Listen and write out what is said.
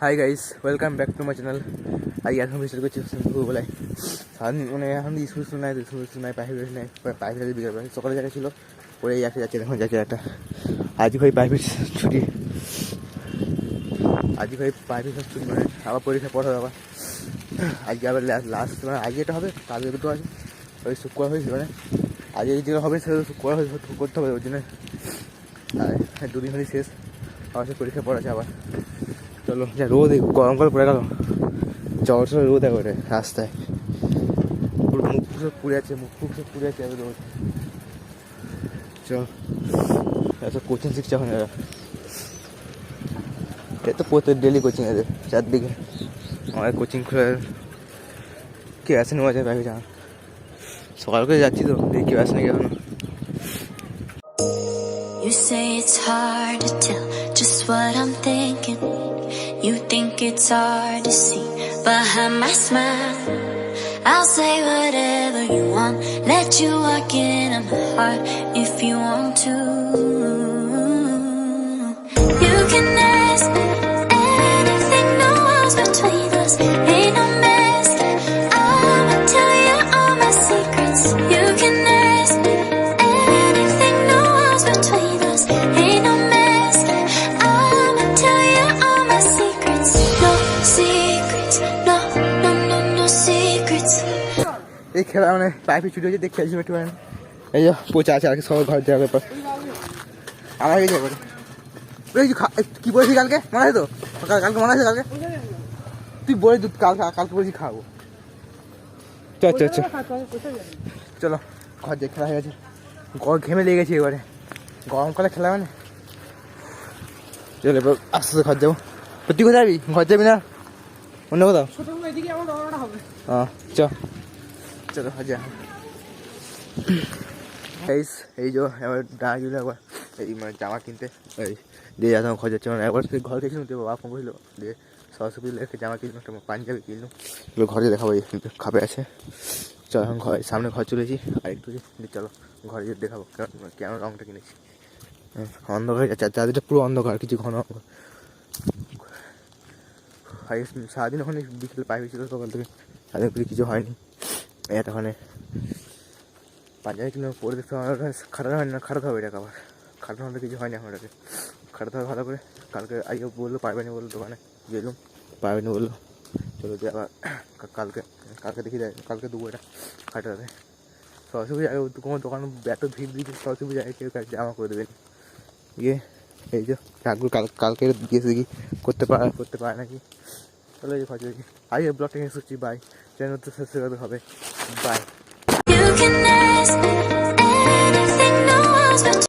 Hi guys welcome back to my channel আজ এখন visit করছি দুপুরবেলায় সারাদিন মানে এখন স্কুল স্কুল নাই স্কুল স্কুল নাই প্রাইভেট নাই প্রাইভেট বিকেল সকালে জায়গা ছিল পরে যাচ্ছে যাচ্ছে এখন যাচ্ছে একটা আজ ভাই প্রাইভেট ছুটি আজ ভাই প্রাইভেট ছুটি মানে আবার পরীক্ষা পড়া হবে আবার আজকে আবার লাস্ট মানে আজকে এটা হবে কালকে দুটো আছে ওই শুক্রবার হয়েছিল মানে আজকে যেটা হবে সেটা শুক্রবার হয়ে করতে হবে ওই জন্য আর দুদিন হলেই শেষ আবার সে পরীক্ষা পড়া আছে আবার। চলো, যা রোদ এই গরম করে পড়ে গেল। জ্বর সব রোদ একবারে রাস্তায়। পুরো মুখ ফুক সব পুড়ে আছে, মুখ ফুক সব পুড়ে আছে এবার রোদ। চল, এত কোচিং শিখছে এখন এরা। এ তো প্রত্যেক ডেলি কোচিং এদের, চারদিকে। আমার কোচিং খুলে কে আসেনি মজা পাবি যা সকাল করে যাচ্ছি তো, দেখি কেউ আসেনি এখনও। You say it's hard to tell what I'm thinking. You think it's hard to see behind my smile. I'll say whatever you want, let you walk into my heart if you want to. এই খেলা মানে পাইপে ছুটি হয়েছে দেখে খেলছি একটু এই যে পচা আছে আর কি সবাই ঘর যাওয়ার ব্যাপার। আমার হয়ে যাবে ওই কি বলেছি কালকে? মনে আছে তো? কাল- কালকে মনে আছে কালকে? তুই বলে দুধ কালকে কালকে বলেছি খাব। চল চল চল। চলো ঘর যে খেলা হয়ে গেছে। গরম ঘেমে লেগে গেছে এবারে। গরমকালে খেলা মানে। চলো এবার আস্তে আস্তে ঘর যাব। তুই কোথায় যাবি? ঘর যাবি না? অন্য কোথাও? হ্যাঁ চ। চলো হাজা এইস এই যে এবার ডাক দিল একবার। এই মানে জামা কিনতে এই দিয়ে যেতাম ঘর যাচ্ছে। মানে একবার ঘর গেছিলাম তো বাবা ফোন করেছিল দিয়ে সরস্বতী লেখে জামা কিনলাম একটা পাঞ্জাবি কিনলাম। এগুলো ঘরে দেখাবো এই খাবে আছে। চলো এখন ঘর সামনে ঘর চলেছি আর একটু যে চলো ঘরে গিয়ে দেখাবো কেন কেন রঙটা কিনেছি। হ্যাঁ, অন্ধকার চারদিকটা পুরো অন্ধকার কিছু ঘন সারাদিন ওখানে বিকেলে পাইপে ছিল সকাল থেকে। সারাদিন কিছু হয়নি। ওখানে পাঞ্জাবি কিনে পরে দেখতে খাটাতে হয় না খাটাতে হবে এটাকে আবার। খাটাতে হলে কিছু হয়নি এখন এটাকে। খাটাতে হবে ভালো করে। কালকে আজকে বলল পারবে না বলল দোকানে। গেলুম পারবে না বলল। চলো যে আবার কালকে কালকে দেখি যায় কালকে দেবো এটা খাটাতে। সরস্বতী পুজো কোনো দোকান এত ভিড় দিয়েছে সরস্বতী পুজো কেউ জামা করে দেবেন ইয়ে এই যে রাগগুলো কাল কালকে গিয়েছে দেখি, করতে পারে করতে পারে নাকি? চলে যাই ফাজলি আজকে ব্লগটা নিয়ে করছি বাই চ্যানেল তো সাবস্ক্রাইব হবে বাই